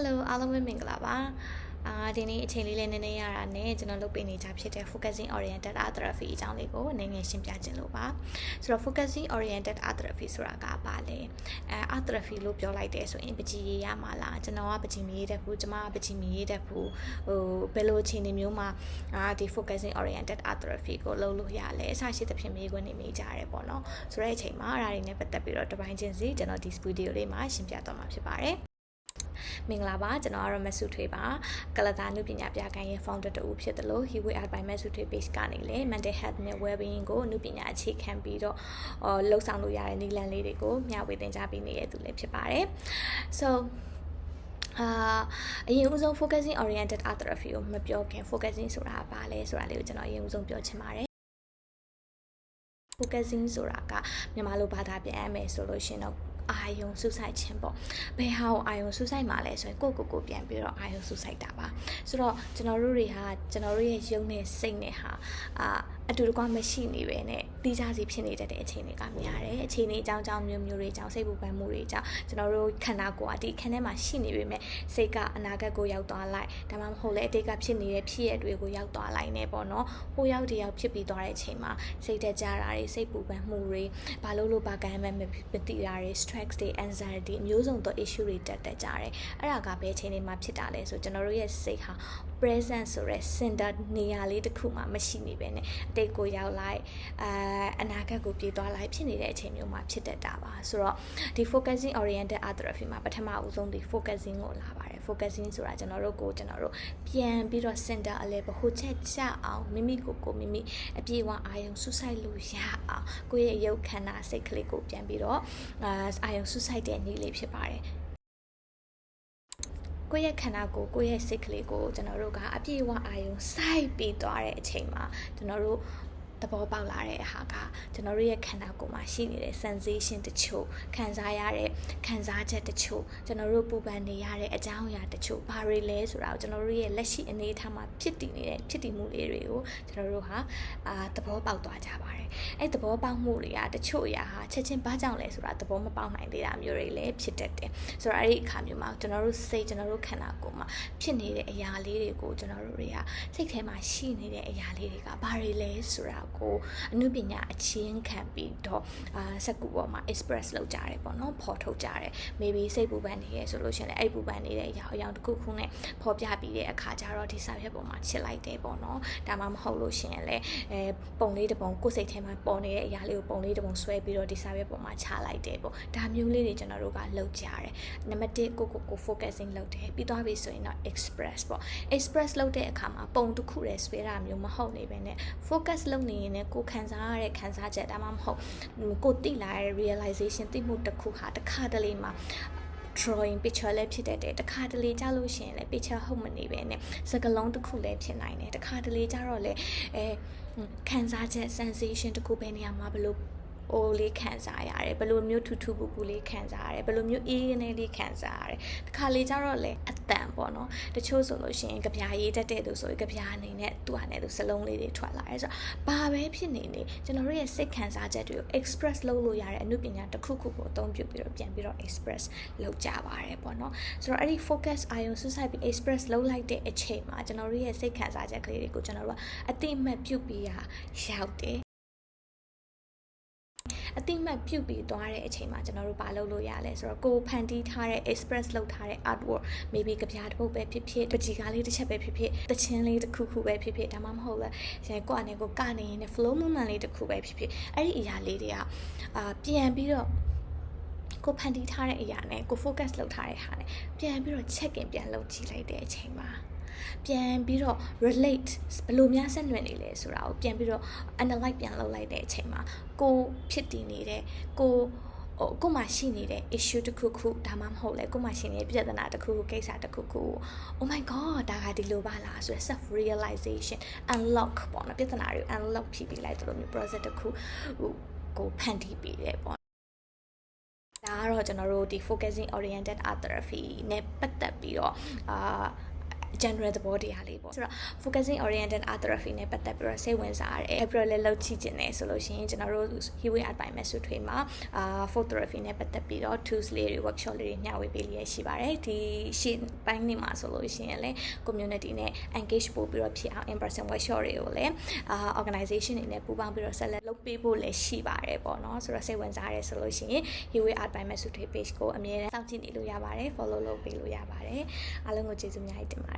Hello အားလုံးပဲမင်္ဂလာပါအာဒီနေ့အချိန်လေးလေးနည်းနည်းရတာနဲ့ကျွန်တော်လုပ်ပေးနေကြဖြစ်တဲ့ focusing oriented art therapy အကြောင်းလေးကိုနည်းနည်းရှင်းပြခြင်းလို့ပါဆိုတော့ focusing oriented art therapy ဆိုတာကဘာလဲအဲ art therapy လို့ပြောလိုက်တယ်ဆိုရင်ပကြီးရေးရမှာလားကျွန်တော်ကပကြီးမရေးတတ်ဘူးကျွန်မကပကြီးမရေးတတ်ဘူးဟိုဘယ်လိုအချိန်တွေမျိုးမှာအာဒီ focusing oriented art therapy ကိုလုပ်လို့ရလဲအစရှိသဖြင့်မေးခွန်းနေမိကြရတယ်ပေါ့နော်ဆိုတဲ့အချိန်မှာအဲ့ဒါတွေနဲ့ပတ်သက်ပြီးတော့တစ်ပိုင်းချင်းစီကျွန်တော်ဒီ video လေးမှာရှင်းပြသွားမှာဖြစ်ပါတယ် မင်္ဂလာပါကျွန်တော်ကတော့မဆုထွေးပါကလတာနုပညာပြကိုင်ရဲ့ founder တူဖြစ်တယ်လို့ Hiwi Art by မဆုထွေး page ကနေလည်း mental health နဲ့ well-being ကိုနုပညာအခြေခံပြီးတော့အော်လှုပ်ဆောင်လို့ရတဲ့နည်းလမ်းလေးတွေကိုမျှဝေသင်ကြားပေးနေတဲ့သူလည်းဖြစ်ပါတယ် so အာအရင်ဦးဆုံး focusing oriented art therapy ကိုမပြောခင် focusing ဆိုတာဘာလဲဆိုတာလေးကိုကျွန်တော်အရင်ဦးဆုံးပြောချင်ပါတယ် focusing ဆိုတာကမြန်မာလိုဘာသာပြန်ရမယ်ဆိုလို့ရှင်တော့ အာယုံစူးစိုက်ခြင်းပေါ့ဘယ်ဟာကိုအာယုံစူးစိုက်မှာလဲဆိုရင်ကိုယ့်ကိုယ်ကိုပြန်ပြီးတော့အာယုံစူးစိုက်တာပါဆိုတော့ကျွန်တော်တို့တွေဟာကျွန်တော်တို့ရဲ့ယုံနဲ့စိတ်နဲ့ဟာအာ အတူတကွမရှိနေပဲနဲ့တီးခြားစီဖြစ်နေတတ်တဲ့အခြေအနေကများတယ်အခြေအနေအကြောင်းကြောင်းမျိုးမျိုးတွေကြောင့်စိတ်ပူပန်မှုတွေကြောင့်ကျွန်တော်တို့ခန္ဓာကိုယ်ကဒီခန်းထဲမှာရှိနေပေမဲ့စိတ်ကအနာဂတ်ကိုရောက်သွားလိုက်ဒါမှမဟုတ်လေအတိတ်ကဖြစ်နေတဲ့ဖြစ်ရတွေကိုရောက်သွားလိုက်နေပေါ့နော်ဟိုရောက်တယောက်ဖြစ်ပြီးသွားတဲ့အချိန်မှာစိတ်တက်ကြတာတွေစိတ်ပူပန်မှုတွေဘာလို့လို့ဘာကံမှမသိတာတွေ stress တွေ anxiety အမျိုးစုံသော issue တွေတက်တက်ကြတယ်အဲ့ဒါကဘယ်အချိန်တွေမှာဖြစ်တာလဲဆိုကျွန်တော်တို့ရဲ့စိတ်ဟာ present ဆိုရဲ center နေရာလေးတစ်ခုမှမရှိနေပဲねအတိတ်ကိုရောက်လိုက်အာအနာဂတ်ကိုပြေးသွားလိုက်ဖြစ်နေတဲ့အချိန်မျိုးမှာဖြစ်တတ်တာပါဆိုတော့ဒီ focusing oriented art therapy မှာပထမအဆုံးဒီ focusing ကိုလာပါတယ် focusing ဆိုတာကျွန်တော်တို့ကိုကျွန်တော်တို့ပြန်ပြီးတော့ center အလဲဘဟိုချက်ချအောင်မိမိကိုကိုမိမိအပြေအဝအာယုံဆုဆိုင်လို့ရအောင်ကိုယ့်ရဲ့ရုပ်ခန္ဓာစိတ်ကလေးကိုပြန်ပြီးတော့အာအာယုံဆုဆိုင်တဲ့နည်းလေးဖြစ်ပါတယ် ကိုယ့်ရဲ့ခန္ဓာကိုယ်ကိုယ့်ရဲ့စိတ်ကလေးကိုကျွန်တော်တို့ကအပြည့်အဝအာယုံစိုက်ပြီးသွားတဲ့အချိန်မှာကျွန်တော်တို့ သဘောပေါက်လာတဲ့အဟာကကျွန်တော်တို့ရဲ့ခန္ဓာကိုယ်မှာရှိနေတဲ့ sensation တချို့ခံစားရတဲ့ခံစားချက်တချို့ကျွန်တော်တို့ပူပန်နေရတဲ့အကြောင်းအရာတချို့ဘာတွေလဲဆိုတာကိုကျွန်တော်တို့ရဲ့လက်ရှိအနေအထားမှာဖြစ်တည်နေတဲ့ဖြစ်တည်မှုလေးတွေကိုကျွန်တော်တို့ဟာအာသဘောပေါက်သွားကြပါတယ်အဲ့သဘောပေါက်မှုတွေကတချို့အရာဟာချက်ချင်းဘာကြောင့်လဲဆိုတာသဘောမပေါက်နိုင်သေးတာမျိုးတွေလည်းဖြစ်တတ်တယ်ဆိုတော့အဲ့ဒီအခါမျိုးမှာကျွန်တော်တို့စိတ်ကျွန်တော်တို့ခန္ဓာကိုယ်မှာဖြစ်နေတဲ့အရာလေးတွေကိုကျွန်တော်တို့တွေကစိတ်ထဲမှာရှိနေတဲ့အရာလေးတွေကဘာတွေလဲဆိုတာကိုအမှုပညာအချင်းခံပြီးတော့အာစက်ကူပေါ်မှာ express လုပ်ကြတယ်ပေါ့နော်ဖော်ထုတ်ကြတယ် maybe စိတ်ပူပန်နေရဲဆိုလို့ရှိရင်လည်းအဲ့ပူပန်နေတဲ့အရာအရာတစ်ခုခုနဲ့ဖော်ပြပြီးတဲ့အခါကျတော့ဒီစာရွက်ပေါ်မှာချစ်လိုက်တယ်ပေါ့နော်ဒါမှမဟုတ်လို့ရှိရင်လည်းအဲပုံလေးတစ်ပုံကိုယ်စိတ်ထဲမှာပေါ်နေတဲ့အရာလေးကိုပုံလေးတစ်ပုံဆွဲပြီးတော့ဒီစာရွက်ပေါ်မှာချလိုက်တယ်ပေါ့ဒါမျိုးလေးတွေကျွန်တော်တို့ကလုပ်ကြရတယ်နံပါတ်1ကိုကိုကို focusing လုပ်တယ်ပြီးသွားပြီဆိုရင်တော့ express ပေါ့ express လုပ်တဲ့အခါမှာပုံတစ်ခုတည်းဆွဲတာမျိုးမဟုတ်နေပဲနဲ့ focus လုပ်နေရင်လည်းကိုခံစားရတဲ့ခံစားချက်ဒါမှမဟုတ်ကိုသိလာတဲ့ realization သိမှုတစ်ခုဟာတစ်ခါတလေမှာ drawing picture လည်းဖြစ်တတ်တယ်တခါတလေကြာလို့ရှိရင်လည်း picture ဟုတ်မနေပဲနဲ့စကလုံးတစ်ခုလည်းဖြစ်နိုင်တယ်တခါတလေကြာတော့လေအဲခံစားချက် sensation တစ်ခုပဲနေရာမှာဘယ်လိုအိုးလေးခံစားရတယ်ဘယ်လိုမျိုးထူထူပူပူလေးခံစားရတယ်ဘယ်လိုမျိုးအေးနေလေးခံစားရတယ်တခါလေကျတော့လေအ တန်ပေါ့နော်တချို့ဆိုလို့ရှိရင်ကြပြားရေးတတ်တဲ့သူဆိုရင်ကြပြားအနေနဲ့သူ့ဟာနဲ့သူစလုံးလေးတွေထွက်လာတယ်ဆိုတော့ဘာပဲဖြစ်နေနေကျွန်တော်တို့ရဲ့စိတ်ခံစားချက်တွေကို express လုပ်လို့ရတဲ့အမှုပညာတစ်ခုခုကိုအသုံးပြုပြီးတော့ပြန်ပြီးတော့ express လုပ်ကြပါတယ်ပေါ့နော်ဆိုတော့အဲ့ဒီ focus အာရုံစူးစိုက်ပြီး express လုပ်လိုက်တဲ့အချိန်မှာကျွန်တော်တို့ရဲ့စိတ်ခံစားချက်ကလေးတွေကိုကျွန်တော်တို့ကအတိအမှတ်ပြုပြီးရရောက်တယ် အတိမတ်ပြုတ်ပြီးသွားတဲ့အချိန်မှာကျွန်တော်တို့မလုပ်လို့ရလဲဆိုတော့ကိုဖန်တီးထားတဲ့ express လုပ်ထားတဲ့ artwork maybe ကြပြတစ်ပုတ်ပဲဖြစ်ဖြစ်ပကြီကားလေးတစ်ချက်ပဲဖြစ်ဖြစ်တချင်းလေးတစ်ခုခုပဲဖြစ်ဖြစ်ဒါမှမဟုတ်လဲရှင်ကိုအနေကိုကနေရင် flow movement လေးတစ်ခုပဲဖြစ်ဖြစ်အဲ့ဒီအရာလေးတွေကအာပြန်ပြီးတော့ကိုဖန်တီးထားတဲ့အရာနဲ့ကို focus လုပ်ထားတဲ့ဟာနဲ့ပြန်ပြီးတော့ check in ပြန်လုပ်ကြည့်လိုက်တဲ့အချိန်မှာ ပြန်ပြီးတော့ relate ဘယ်လိုများဆက်နွယ်နေလဲဆိုတာကိုပြန်ပြီးတော့ analyze ပြန်လုပ်လိုက်တဲ့အချိန်မှာကိုဖြစ်တည်နေတဲ့ကိုဟိုကိုမှရှိနေတဲ့ issue တစ်ခုခုဒါမှမဟုတ်လေကိုမှရှိနေတဲ့ပြဿနာတစ်ခုခုကိစ္စတစ်ခုခု oh my god ဒါကဒီလိုပါလားဆိုရယ် self realization unlock ပေါ့နော်ပြဿနာတွေ unlock ဖြစ်ပြီးလိုက်တယ်လို့မျိုး process တစ်ခုဟိုကိုဖန်တီးပြီးတယ်ပေါ့ဒါကတော့ကျွန်တော်တို့ဒီ focusing oriented art therapy နဲ့ပတ်သက်ပြီးတော့အာ general သဘောတရားလေးပေါ့ဆိုတော့ focusing oriented art therapy နဲ့ပတ်သက်ပြီးတော့စိတ်ဝင်စားရတယ်ပြီးတော့လည်းလှုပ်ချကြည့်နေဆိုလို့ရှိရင်ကျွန်တော်တို့ Hiwi Art by Mesu ထွေမှာအာ food therapy နဲ့ပတ်သက်ပြီးတော့ tools လေးတွေ workshop လေးတွေညှဝေပေးလျက်ရှိပါတယ်ဒီရှေ့ပိုင်းနေမှာဆိုလို့ရှိရင်လည်း community နဲ့ engage ပို့ပြီးတော့ဖြစ်အောင် in person workshop တွေကိုလည်းအာ organization တွေနဲ့ပူးပေါင်းပြီးတော့ဆက်လက်လုပ်ပေးဖို့လည်းရှိပါတယ်ပေါ့နော်ဆိုတော့စိတ်ဝင်စားရဲဆိုလို့ရှိရင် Hiwi Art by Mesu ထွေ page ကိုအမြဲတမ်းစောင့်ကြည့်နေလို့ရပါတယ် follow လုပ်ပေးလို့ရပါတယ်အားလုံးကိုကျေးဇူးအများကြီးတင်ပါတယ်